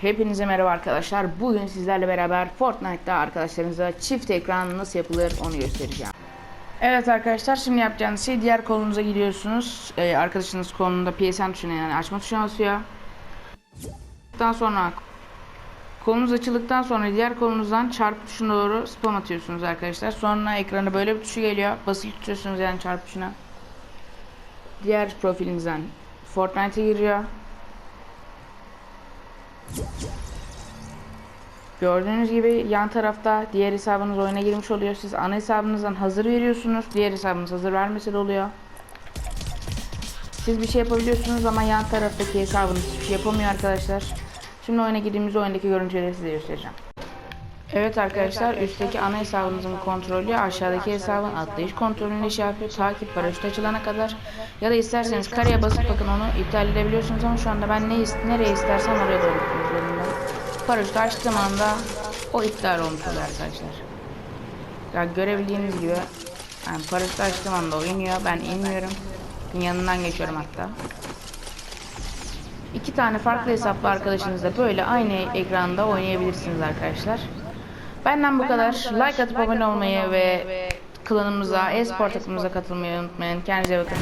Hepinize merhaba arkadaşlar. Bugün sizlerle beraber Fortnite'da arkadaşlarınıza çift ekran nasıl yapılır onu göstereceğim. Evet arkadaşlar şimdi yapacağınız şey diğer kolunuza gidiyorsunuz. Ee, arkadaşınız kolunda PSN tuşuna yani açma tuşuna basıyor. Daha sonra kolunuz açıldıktan sonra diğer kolunuzdan çarpı tuşuna doğru spam atıyorsunuz arkadaşlar. Sonra ekrana böyle bir tuşu geliyor. Basılı tutuyorsunuz yani çarpı tuşuna. Diğer profilinizden Fortnite'e giriyor. Gördüğünüz gibi yan tarafta diğer hesabınız oyuna girmiş oluyor. Siz ana hesabınızdan hazır veriyorsunuz. Diğer hesabınız hazır vermese de oluyor. Siz bir şey yapabiliyorsunuz ama yan taraftaki hesabınız şey yapamıyor arkadaşlar. Şimdi oyuna girdiğimizde oyundaki görüntüleri size göstereceğim. Evet arkadaşlar üstteki ana hesabınızın kontrolü aşağıdaki hesabın atlayış kontrolünü şey yapıyor. Takip paraşüt açılana kadar ya da isterseniz kareye basıp bakın onu iptal edebiliyorsunuz ama şu anda ben ne nereye istersem oraya doğru gitmek. Paraşütü açtığım anda o iptal olmuş oluyor arkadaşlar. Ya görebildiğiniz gibi yani paraşütü açtığım anda o ben inmiyorum. Yanından geçiyorum hatta. İki tane farklı hesaplı arkadaşınızla böyle aynı ekranda oynayabilirsiniz arkadaşlar. Benden bu kadar. Like atıp abone olmayı ve klanımıza, e-spor takımımıza katılmayı unutmayın. Kendinize bakın.